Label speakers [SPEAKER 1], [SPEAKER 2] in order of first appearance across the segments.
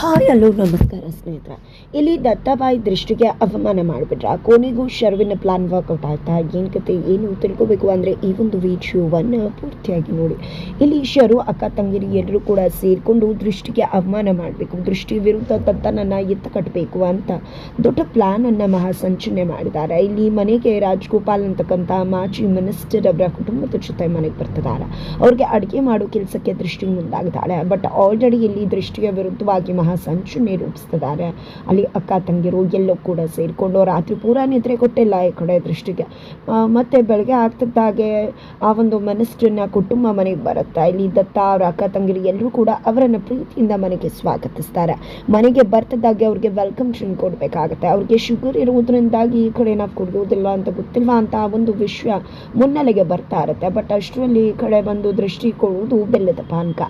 [SPEAKER 1] Hi, hello, ನಮಸ್ಕಾರ, ಸ್ನೇಹಿತರೆ. ಇಲ್ಲಿ ದತ್ತಾಬಾಯಿ ದೃಷ್ಟಿಗೆ ಅವಮಾನ ಮಾಡಿಬಿಟ್ರೆ. ಕೊನೆಗೂ ಶರ್ವಿನ ಪ್ಲಾನ್ ವರ್ಕೌಟ್ ಆಯ್ತಾ? ಏನು ಕತೆ, ಏನು ತಿಳ್ಕೊಬೇಕು ಅಂದರೆ ಈ ಒಂದು ವಿಡಿಯೋವನ್ನು ಪೂರ್ತಿಯಾಗಿ ನೋಡಿ. ಇಲ್ಲಿ ಶರು, ಅಕ್ಕ ತಂಗಿರಿ ಎಲ್ಲರೂ ಕೂಡ ಸೇರಿಕೊಂಡು ದೃಷ್ಟಿಗೆ ಅವಮಾನ ಮಾಡಬೇಕು. ದೃಷ್ಟಿ ವಿರುದ್ಧ ತತ್ತನನ್ನು ಎತ್ತ ಕಟ್ಟಬೇಕು ಅಂತ ದೊಡ್ಡ ಪ್ಲಾನನ್ನು ಮಹಾಸಂಚನೆ ಮಾಡಿದ್ದಾರೆ. ಇಲ್ಲಿ ಮನೆಗೆ ರಾಜ್ಗೋಪಾಲ್ ಅಂತಕ್ಕಂಥ ಮಾಜಿ ಮಿನಿಸ್ಟರ್ ಅವರ ಕುಟುಂಬದ ಜೊತೆ ಮನೆಗೆ ಬರ್ತಿದ್ದಾರೆ. ಅವ್ರಿಗೆ ಅಡುಗೆ ಮಾಡೋ ಕೆಲಸಕ್ಕೆ ದೃಷ್ಟಿ ಮುಂದಾಗಿದ್ದಾಳೆ ಬಟ್ ಆಲ್ರೆಡಿ ಇಲ್ಲಿ ದೃಷ್ಟಿಯ ವಿರುದ್ಧವಾಗಿ ಮಹಾಸಂಚನೆ ರೂಪಿಸ್ತಿದ್ದಾರೆ. ಅಲ್ಲಿ ಅಕ್ಕ, ತಂಗಿರು ಎಲ್ಲೋ ಕೂಡ ಸೇರಿಕೊಂಡು ರಾತ್ರಿ ಪೂರ ನಿದ್ರೆ ಕೊಟ್ಟಿಲ್ಲ ಈ ಕಡೆ ದೃಷ್ಟಿಗೆ. ಮತ್ತೆ ಬೆಳಗ್ಗೆ ಆಗ್ತಿದ್ದಾಗೆ ಆ ಒಂದು ಮನಸ್ಸನ್ನ ಕುಟುಂಬ ಮನೆಗೆ ಬರುತ್ತಾ? ಇಲ್ಲಿ ದತ್ತ, ಅವರ ಅಕ್ಕ, ತಂಗಿರು ಎಲ್ಲರೂ ಕೂಡ ಅವರನ್ನು ಪ್ರೀತಿಯಿಂದ ಮನೆಗೆ ಸ್ವಾಗತಿಸ್ತಾರೆ. ಮನೆಗೆ ಬರ್ತಿದ್ದಾಗೆ ಅವ್ರಿಗೆ ವೆಲ್ಕಮ್ ಡ್ರಿಂಕ್ ಕೊಡಬೇಕಾಗತ್ತೆ. ಅವ್ರಿಗೆ ಶುಗರ್ ಇರುವುದರಿಂದಾಗಿ ಈ ಕಡೆ ನಾವು ಕುಡಿಯೋದಿಲ್ಲ ಅಂತ ಗೊತ್ತಿಲ್ವಾ ಅಂತ ಆ ಒಂದು ವಿಷಯ ಮುನ್ನೆಲೆಗೆ ಬರ್ತಾ ಇರುತ್ತೆ. ಬಟ್ ಅಷ್ಟರಲ್ಲಿ ಈ ಕಡೆ ಬಂದು ದೃಷ್ಟಿ ಕೊಡುವುದು ಬೆಲ್ಲದ ಪಾನಕ.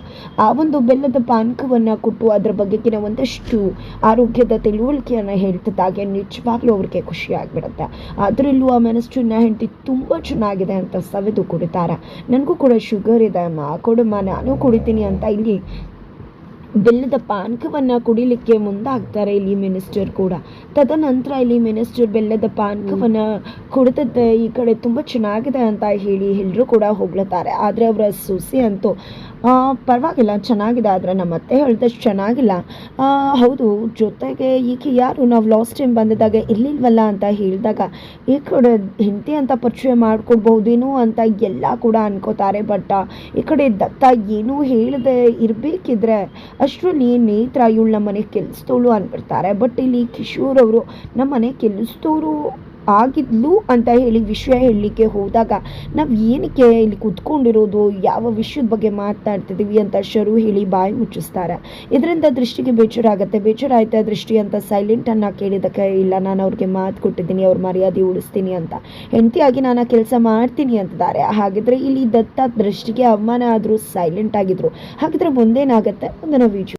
[SPEAKER 1] ಆ ಒಂದು ಬೆಲ್ಲದ ಪಾನಕವನ್ನ ಕೊಟ್ಟು ಅದ್ರ ಬಗ್ಗೆ ಒಂದಷ್ಟು ಆರೋಗ್ಯದ ತಿಳುವಳಿಕೆಯನ್ನು ಹೇಳ್ತಿದ್ದಾಗೆ ನಿಜವಾಗ್ಲೂ ಅವ್ರಿಗೆ ಖುಷಿ ಆಗಿಬಿಡುತ್ತೆ ಅದರಲ್ಲೂ ಆ ಮೆಣಸನ್ನ ಹೆಂಡತಿ ತುಂಬ ಚೆನ್ನಾಗಿದೆ ಅಂತ ಸವೆದು ಕುಡಿತಾರೆ. ನನಗೂ ಕೂಡ ಶುಗರ್ ಇದೆ ಅಮ್ಮ. ಕೊಡಮ್ಮ, ನಾನು ಕುಡಿತೀನಿ ಅಂತ ಇಲ್ಲಿ ಬೆಲ್ಲದ ಪಾನಕವನ್ನು ಕುಡಿಲಿಕ್ಕೆ ಮುಂದಾಗ್ತಾರೆ ಇಲ್ಲಿ ಮಿನಿಸ್ಟರ್ ಕೂಡ. ತದನಂತರ ಇಲ್ಲಿ ಮಿನಿಸ್ಟರ್ ಬೆಲ್ಲದ ಪಾನಕವನ್ನು ಕುಡಿದದ್ದು ಈ ಕಡೆ ತುಂಬ ಚೆನ್ನಾಗಿದೆ ಅಂತ ಹೇಳಿ ಎಲ್ಲರೂ ಕೂಡ ಹೋಗ್ಲತ್ತಾರೆ ಆದರೆ ಅವರ ಸೊಸೆ ಅಂತೂ ಪರವಾಗಿಲ್ಲ, ಚೆನ್ನಾಗಿದೆ. ಆದರೆ ನಮ್ಮ ಅತ್ತೆ ಹೇಳಿದಷ್ಟು ಚೆನ್ನಾಗಿಲ್ಲ. ಹೌದು, ಜೊತೆಗೆ ಈಗ ಯಾರು? ನಾವು ಲಾಸ್ಟ್ ಟೈಮ್ ಬಂದಿದ್ದಾಗ ಇರ್ಲಿಲ್ವಲ್ಲ ಅಂತ ಹೇಳಿದಾಗ, ಈ ಕಡೆ ಹೆಂಡತಿ ಅಂತ ಪರಿಚಯ ಮಾಡ್ಕೊಡ್ಬೋದೇನೋ ಅಂತ ಎಲ್ಲ ಕೂಡ ಅನ್ಕೋತಾರೆ. ಬಟ್ ಈ ಕಡೆ ದತ್ತ ಏನೂ ಹೇಳದೆ ಇರಬೇಕಿದ್ರೆ ಅಷ್ಟರಲ್ಲಿ ನೇತ್ರ ಇವಳು ನಮ್ಮನೆ ಕೆಲಸದವಳು ಅಂದ್ಬಿಡ್ತಾರೆ ಬಟ್ ಇಲ್ಲಿ ಕಿಶೋರ್ ಅವರು ನಮ್ಮನೆ ಕೆಲಸದವರು ಆಗಿದ್ಲು ಅಂತ ಹೇಳಿ ವಿಷಯ ಹೇಳಲಿಕ್ಕೆ ಹೋದಾಗ ನಾವು ಏನಕ್ಕೆ ಇಲ್ಲಿ ಕುತ್ಕೊಂಡಿರೋದು? ಯಾವ ವಿಷಯದ ಬಗ್ಗೆ ಮಾತನಾಡ್ತಿದ್ದೀವಿ ಅಂತ ಶರು ಹೇಳಿ ಬಾಯಿ ಮುಚ್ಚಿಸ್ತಾರೆ. ಇದರಿಂದ ದೃಷ್ಟಿಗೆ ಬೇಜಾರಾಗುತ್ತೆ. ಆಗುತ್ತೆ ಬೇಜಾರ ಆಯ್ತಾ ದೃಷ್ಟಿ ಅಂತ ಸೈಲೆಂಟನ್ನು ಕೇಳಿದಕ್ಕೆ ಇಲ್ಲ, ನಾನು ಅವ್ರಿಗೆ ಮಾತು ಕೊಟ್ಟಿದ್ದೀನಿ, ಅವ್ರ ಮರ್ಯಾದೆ ಉಳಿಸ್ತೀನಿ ಅಂತ. ಹೆಂಡತಿಯಾಗಿ ನಾನು ಕೆಲಸ ಮಾಡ್ತೀನಿ ಅಂತಿದ್ದಾರೆ. ಹಾಗಿದ್ರೆ ಇಲ್ಲಿ ದತ್ತ ದೃಷ್ಟಿಗೆ ಅವಮಾನ ಆದರೂ ಸೈಲೆಂಟ್ ಆಗಿದ್ರು. ಹಾಗಿದ್ರೆ ಮುಂದೇನಾಗತ್ತೆ? ಮುಂದಿನ ವಿಡಿಯೋ